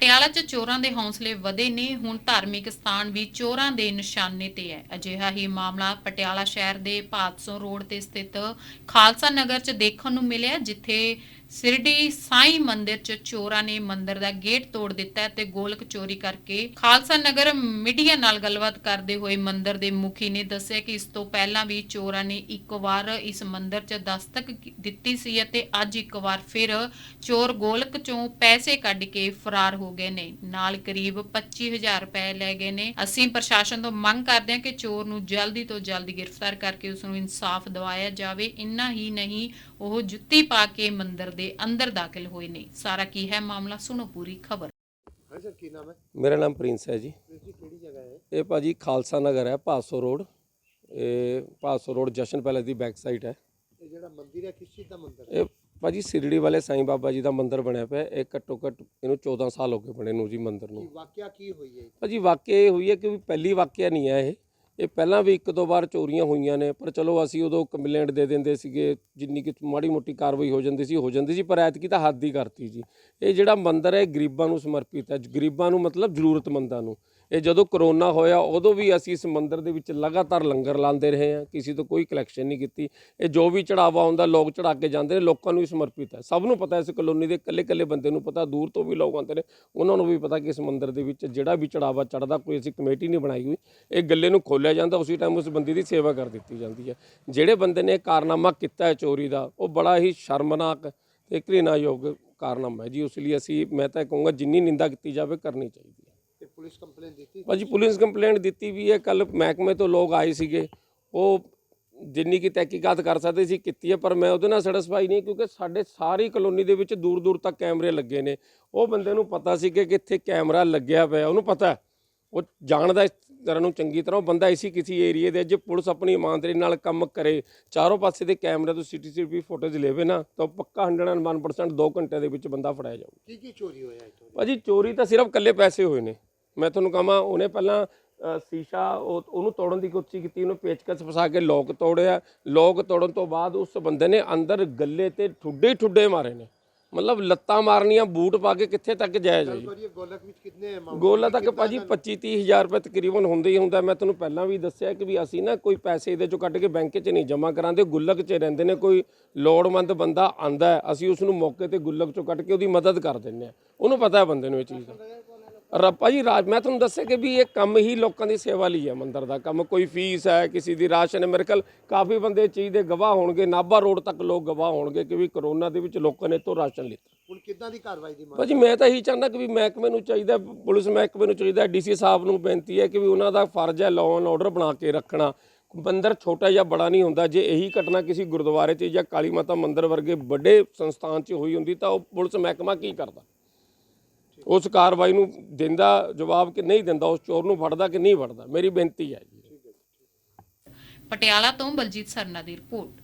ਪਟਿਆਲਾ 'ਚ ਚੋਰਾਂ ਦੇ ਹੌਸਲੇ ਵਧੇ ਨੇ, ਹੁਣ ਧਾਰਮਿਕ ਸਥਾਨ ਵੀ ਚੋਰਾਂ ਦੇ ਨਿਸ਼ਾਨੇ ਤੇ ਹੈ। ਅਜਿਹਾ ਹੀ ਮਾਮਲਾ ਪਟਿਆਲਾ ਸ਼ਹਿਰ ਦੇ ਭਾਦਸੋਂ ਰੋਡ ਤੇ ਸਥਿਤ ਖਾਲਸਾ ਨਗਰ 'ਚ ਦੇਖਣ ਨੂੰ ਮਿਲਿਆ, ਜਿੱਥੇ ਸਿਰਡੀ ਸਾਈ ਮੰਦਿਰ 'ਚ ਚੋਰਾਂ ਨੇ ਮੰਦਿਰ ਦਾ ਗੇਟ ਤੋੜ ਦਿੱਤਾ ਤੇ ਗੋਲਕ ਚੋਰੀ ਕਰਕੇ ਖਾਲਸਾ ਨਗਰ ਮੀਡੀਆ ਨਾਲ ਗੱਲਬਾਤ ਕਰਦੇ ਹੋਏ ਮੰਦਿਰ ਦੇ ਮੁਖੀ ਨੇ ਦੱਸਿਆ ਕਿ ਇਸ ਤੋਂ ਪਹਿਲਾਂ ਵੀ ਚੋਰਾਂ ਨੇ ਇੱਕ ਵਾਰ ਇਸ ਮੰਦਿਰ 'ਚ ਦਸਤਕ ਦਿੱਤੀ ਸੀ ਅਤੇ ਅੱਜ ਇੱਕ ਵਾਰ ਫਿਰ ਚੋਰ ਗੋਲਕ 'ਚੋਂ ਪੈਸੇ ਕੱਢ ਕੇ ਫਰਾਰ ਹੋ ਗਏ ਨੇ। ਨਾਲ ਕਰੀਬ 25000 ਰੁਪਏ ਲੈ ਗਏ ਨੇ। ਅਸੀਂ ਪ੍ਰਸ਼ਾਸਨ ਤੋਂ ਮੰਗ ਕਰਦੇ ਹਾਂ ਕਿ ਚੋਰ ਨੂੰ ਜਲਦੀ ਤੋਂ ਜਲਦੀ ਗ੍ਰਿਫਤਾਰ ਕਰਕੇ ਉਸ ਨੂੰ ਇਨਸਾਫ ਦਿਵਾਇਆ ਜਾਵੇ। ਇੰਨਾ ਹੀ ਨਹੀਂ, ਉਹ ਜੁੱਤੀ ਪਾ ਕੇ ਮੰਦਿਰ ਦੇ ਅੰਦਰ ਦਾਖਲ ਹੋਏ ਨੇ। ਸਾਰਾ ਕੀ ਹੈ ਮਾਮਲਾ ਸੁਣੋ ਪੂਰੀ ਖਬਰ। ਹਾਂ ਸਰ ਕੀ ਨਾਮ ਹੈ? ਮੇਰਾ ਨਾਮ ਪ੍ਰਿੰਸ ਹੈ ਜੀ। ਵੀਰ ਜੀ ਕਿਹੜੀ ਜਗ੍ਹਾ ਹੈ ਇਹ? ਭਾਜੀ ਖਾਲਸਾ ਨਗਰ ਹੈ ਭਾਸੋ ਰੋਡ। ਇਹ ਭਾਸੋ ਰੋਡ ਜਸ਼ਨ ਪੈਲੇਸ ਦੀ ਬੈਕ ਸਾਈਡ ਹੈ। ਇਹ ਜਿਹੜਾ ਮੰਦਿਰ ਹੈ ਕਿਸ ਚੀਜ਼ ਦਾ ਮੰਦਿਰ ਹੈ? ਇਹ ਭਾਜੀ ਸਿਰੜੀ ਵਾਲੇ ਸਾਈਂ ਬਾਬਾ ਜੀ ਦਾ ਮੰਦਿਰ ਬਣਿਆ ਪਿਆ। ਇਹ ਘੱਟੋ ਘੱਟ ਇਹਨੂੰ 14 ਸਾਲ ਹੋ ਗਏ ਬਣੇ ਨੂੰ ਜੀ ਮੰਦਿਰ ਕੀ ਨੂੰ ਵਾਕਿਆ ਕੀ ਹੋਈ ਹੈ ਭਾਜੀ ਵਾਕਿਆ ਇਹ ਹੋਈ ਹੈ ਕਿ ਵੀ ਪਹਿਲੀ ਵਾਕਿਆ ਨਹੀਂ ਹੈ ਇਹ। ਇਹ ਪਹਿਲਾਂ ਵੀ ਇੱਕ ਦੋ ਵਾਰ ਚੋਰੀਆਂ ਹੋਈਆਂ ਨੇ, ਪਰ ਚਲੋ ਅਸੀਂ ਉਦੋਂ ਕੰਪਲੇਂਟ ਦੇ ਦਿੰਦੇ ਸੀਗੇ, ਜਿੰਨੀ ਕਿ ਮਾੜੀ ਮੋਟੀ ਕਾਰਵਾਈ ਹੋ ਜਾਂਦੀ ਸੀ, ਹੋ ਜਾਂਦੀ ਸੀ, ਪਰ ਐਤਕੀ ਤਾਂ ਹੱਦ ਹੀ ਕਰਤੀ ਜੀ। ਇਹ ਜਿਹੜਾ ਮੰਦਿਰ ਹੈ, ਇਹ ਗਰੀਬਾਂ ਨੂੰ ਸਮਰਪਿਤ ਹੈ, ਗਰੀਬਾਂ ਨੂੰ ਮਤਲਬ ਜ਼ਰੂਰਤਮੰਦਾਂ ਨੂੰ। ਇਹ ਜਦੋਂ ਕਰੋਨਾ ਹੋਇਆ, ਉਦੋਂ ਵੀ ਅਸੀਂ ਇਸ ਮੰਦਿਰ ਦੇ ਵਿੱਚ ਲਗਾਤਾਰ ਲੰਗਰ ਲਾਉਂਦੇ ਰਹੇ ਹਾਂ, ਕਿਸੇ ਤੋਂ ਕੋਈ ਕਲੈਕਸ਼ਨ ਨਹੀਂ ਕੀਤੀ। ਇਹ ਜੋ ਵੀ ਚੜਾਵਾ ਹੁੰਦਾ ਲੋਕ ਚੜਾ ਕੇ ਜਾਂਦੇ ਨੇ, ਲੋਕਾਂ ਨੂੰ ਹੀ ਸਮਰਪਿਤ ਹੈ। ਸਭ ਨੂੰ ਪਤਾ ਇਸ ਕਲੋਨੀ ਦੇ ਇਕੱਲੇ ਇਕੱਲੇ ਬੰਦੇ ਨੂੰ ਪਤਾ, ਦੂਰ ਤੋਂ ਵੀ ਲੋਕ ਆਉਂਦੇ ਨੇ, ਉਹਨਾਂ ਨੂੰ ਵੀ ਪਤਾ ਕਿ ਇਸ ਮੰਦਿਰ ਦੇ ਵਿੱਚ ਜਿਹੜਾ ਵੀ ਚੜਾਵਾ ਚੜਦਾ ਕੋਈ ਅਸੀਂ ਕਮੇਟੀ ਨਹੀਂ ਬਣਾਈ ਹੋਈ। ਇਹ ਗੱਲੇ ਨੂੰ ਖੋਲ੍ਹਿਆ ਖੋਲਿਆ ਜਾਂਦਾ ਉਸੇ ਟਾਈਮ ਉਸ ਬੰਦੇ ਦੀ ਸੇਵਾ ਕਰ ਦਿੱਤੀ ਜਾਂਦੀ ਹੈ। ਜਿਹੜੇ ਬੰਦੇ ਨੇ ਕਾਰਨਾਮਾ ਕੀਤਾ ਹੈ ਚੋਰੀ ਦਾ ਉਹ ਬੜਾ ਹੀ ਸ਼ਰਮਨਾਕ ਤੇ ਘ੍ਰਿਣਾਯੋਗ ਕਾਰਨਾਮਾ ਹੈ ਜੀ। ਉਸ ਲਈ ਅਸੀਂ ਮੈਂ ਤਾਂ ਕਹੂੰਗਾ ਜਿੰਨੀ ਨਿੰਦਾ ਕੀਤੀ ਜਾਵੇ ਕਰਨੀ ਚਾਹੀਦੀ ਹੈ। ਤੇ ਪੁਲਿਸ ਕੰਪਲੇਂਟ ਦਿੱਤੀ ਭਾਜੀ ਪੁਲਿਸ ਕੰਪਲੇਂਟ ਦਿੱਤੀ ਵੀ ਹੈ ਕੱਲ ਮਹਿਕਮੇ ਤੋਂ ਲੋਕ ਆਏ ਸੀਗੇ। ਉਹ ਜਿੰਨੀ ਕੀ ਤਹਿਕੀਕਾਤ ਕਰ ਸਕਦੇ ਸੀ ਕੀਤੀ ਹੈ ਪਰ ਮੈਂ ਉਹਦੇ ਨਾਲ ਸੈਟੀਸਫਾਈ ਨਹੀਂ ਕਿਉਂਕਿ ਸਾਡੇ ਸਾਰੀ ਕਲੋਨੀ ਦੇ ਵਿੱਚ ਦੂਰ ਦੂਰ ਤੱਕ ਕੈਮਰੇ ਲੱਗੇ ਨੇ। ਉਹ ਬੰਦੇ ਨੂੰ ਪਤਾ ਸੀ ਕਿ ਕਿੱਥੇ ਕੈਮਰਾ ਲੱਗਿਆ ਪਿਆ ਉਹਨੂੰ ਪਤਾ। ਉਹ ਜਾਣਦਾ ਤਰ੍ਹਾਂ ਨੂੰ ਚੰਗੀ ਤਰ੍ਹਾਂ ਉਹ ਬੰਦਾ ਇਸੀ ਕਿਸੇ ਏਰੀਏ ਦੇ ਜੇ ਪੁਲਿਸ ਆਪਣੀ ਇਮਾਨਦਾਰੀ ਨਾਲ ਕੰਮ ਕਰੇ ਚਾਰੋਂ ਪਾਸੇ ਦੇ ਕੈਮਰੇ ਤੋਂ ਸੀਸੀਟੀਵੀ ਫੁਟੇਜ ਲੈਵੇ ਨਾ ਤਾਂ ਪੱਕਾ 101% 2 ਘੰਟੇ ਦੇ ਵਿੱਚ ਬੰਦਾ ਫੜਾਇਆ ਜਾਊ। ਕੀ ਕੀ ਚੋਰੀ ਹੋਇਆ ਇੱਥੋਂ ਭਾਜੀ ਚੋਰੀ ਤਾਂ ਸਿਰਫ ਕੱਲੇ ਪੈਸੇ ਹੋਏ ਨੇ। ਮੈਂ ਤੁਹਾਨੂੰ ਕਹਾਂ ਉਹਨੇ ਪਹਿਲਾਂ ਸ਼ੀਸ਼ਾ ਉਹ- ਉਹਨੂੰ ਤੋੜਨ ਦੀ ਕੋਸ਼ਿਸ਼ ਕੀਤੀ ਉਹਨੂੰ ਪੇਚਕਸ ਫਸਾ ਕੇ ਲੋਕ ਤੋੜਿਆ। ਲੋਕ ਤੋੜਨ ਤੋਂ ਬਾਅਦ ਉਸ ਬੰਦੇ ਨੇ ਅੰਦਰ ਗੱਲੇ ਤੇ ਠੁੱਡੇ ਠੁੱਡੇ ਮਾਰੇ ਨੇ। ਮਤਲਬ ਲੱਤਾਂ ਮਾਰਨੀਆਂ ਬੂਟ ਪਾ ਕੇ ਕਿੱਥੇ ਤੱਕ ਜਾਇਆ ਕਰੀਏ ਗੋਲਕ ਵਿੱਚ ਕਿੰਨੇ ਗੋਲਾ ਤੱਕ ਭਾਜੀ 25 30 ਹਜ਼ਾਰ ਰੁਪਏ ਤਕਰੀਬਨ ਹੁੰਦੇ ਹੀ ਹੁੰਦਾ। ਮੈਂ ਤੁਹਾਨੂੰ ਪਹਿਲਾਂ ਵੀ ਦੱਸਿਆ ਕਿ ਵੀ ਅਸੀਂ ਨਾ ਕੋਈ ਪੈਸੇ ਇਹਦੇ ਚੋਂ ਕੱਢ ਕੇ ਬੈਂਕ 'ਚ ਨਹੀਂ ਜਮ੍ਹਾਂ ਕਰਾਂਦੇ ਗੁੱਲਕ 'ਚ ਰਹਿੰਦੇ ਨੇ। ਕੋਈ ਲੋੜਵੰਦ ਬੰਦਾ ਆਂਦਾ ਅਸੀਂ ਉਸ ਨੂੰ ਮੌਕੇ ਤੇ ਗੁੱਲਕ 'ਚੋਂ ਕੱਢ ਕੇ ਉਹਦੀ ਮਦਦ ਕਰ ਦਿੰਦੇ ਆ ਉਹਨੂੰ ਪਤਾ ਹੈ ਬੰਦੇ ਨੂੰ ਇਹ ਚੀਜ਼ ਦਾ। ਰੱਪਾ ਜੀ ਰਾਜ ਮੈਂ ਤੁਹਾਨੂੰ ਦੱਸਿਆ ਕਿ ਵੀ ਇਹ ਕੰਮ ਹੀ ਲੋਕਾਂ ਦੀ ਸੇਵਾ ਲਈ ਹੈ ਮੰਦਰ ਦਾ ਕੰਮ। ਕੋਈ ਫੀਸ ਹੈ ਕਿਸੇ ਦੀ ਰਾਸ਼ਨ ਹੈ। ਮੇਰੇ ਖਿਆਲ ਕਾਫੀ ਬੰਦੇ ਇਸ ਚੀਜ਼ ਦੇ ਗਵਾਹ ਹੋਣਗੇ। ਨਾਭਾ ਰੋਡ ਤੱਕ ਲੋਕ ਗਵਾਹ ਹੋਣਗੇ ਕਿ ਵੀ ਕਰੋਨਾ ਦੇ ਵਿੱਚ ਲੋਕਾਂ ਨੇ ਤੋਂ ਰਾਸ਼ਨ ਲਿੱਤਾ। ਹੁਣ ਕਿੱਦਾਂ ਦੀ ਕਾਰਵਾਈ ਦੀ ਮੰਗ ਭਾਜੀ ਮੈਂ ਤਾਂ ਇਹੀ ਚਾਹੁੰਦਾ ਕਿ ਵੀ ਮਹਿਕਮੇ ਨੂੰ ਚਾਹੀਦਾ ਪੁਲਿਸ ਮਹਿਕਮੇ ਨੂੰ ਚਾਹੀਦਾ ਡੀਸੀ ਸਾਹਿਬ ਨੂੰ ਬੇਨਤੀ ਹੈ ਕਿ ਵੀ ਉਹਨਾਂ ਦਾ ਫਰਜ਼ ਹੈ ਲਾਅ ਐਂਡ ਆਰਡਰ ਬਣਾ ਕੇ ਰੱਖਣਾ। ਮੰਦਰ ਛੋਟਾ ਜਾਂ ਬੜਾ ਨਹੀਂ ਹੁੰਦਾ। ਜੇ ਇਹੀ ਘਟਨਾ ਕਿਸੇ ਗੁਰਦੁਆਰੇ 'ਚ ਜਾਂ ਕਾਲੀ ਮਾਤਾ ਮੰਦਰ ਵਰਗੇ ਵੱਡੇ ਸੰਸਥਾਨ 'ਚ ਹੋਈ ਹੁੰਦੀ ਤਾਂ ਉਹ ਪੁਲਿਸ ਮਹਿਕਮਾ ਕੀ ਕਰਦਾ? ਉਸ ਕਾਰਵਾਈ ਨੂੰ ਦਿੰਦਾ, ਜਵਾਬ ਕਿ ਨਹੀਂ ਦਿੰਦਾ, ਉਸ ਚੋਰ ਨੂੰ ਫੜਦਾ ਕਿ ਨਹੀਂ ਫੜਦਾ, ਮੇਰੀ ਬੇਨਤੀ ਹੈ ਜੀ। ਪਟਿਆਲਾ ਤੋਂ ਬਲਜੀਤ ਸਰਨਾ ਦੀ ਰਿਪੋਰਟ।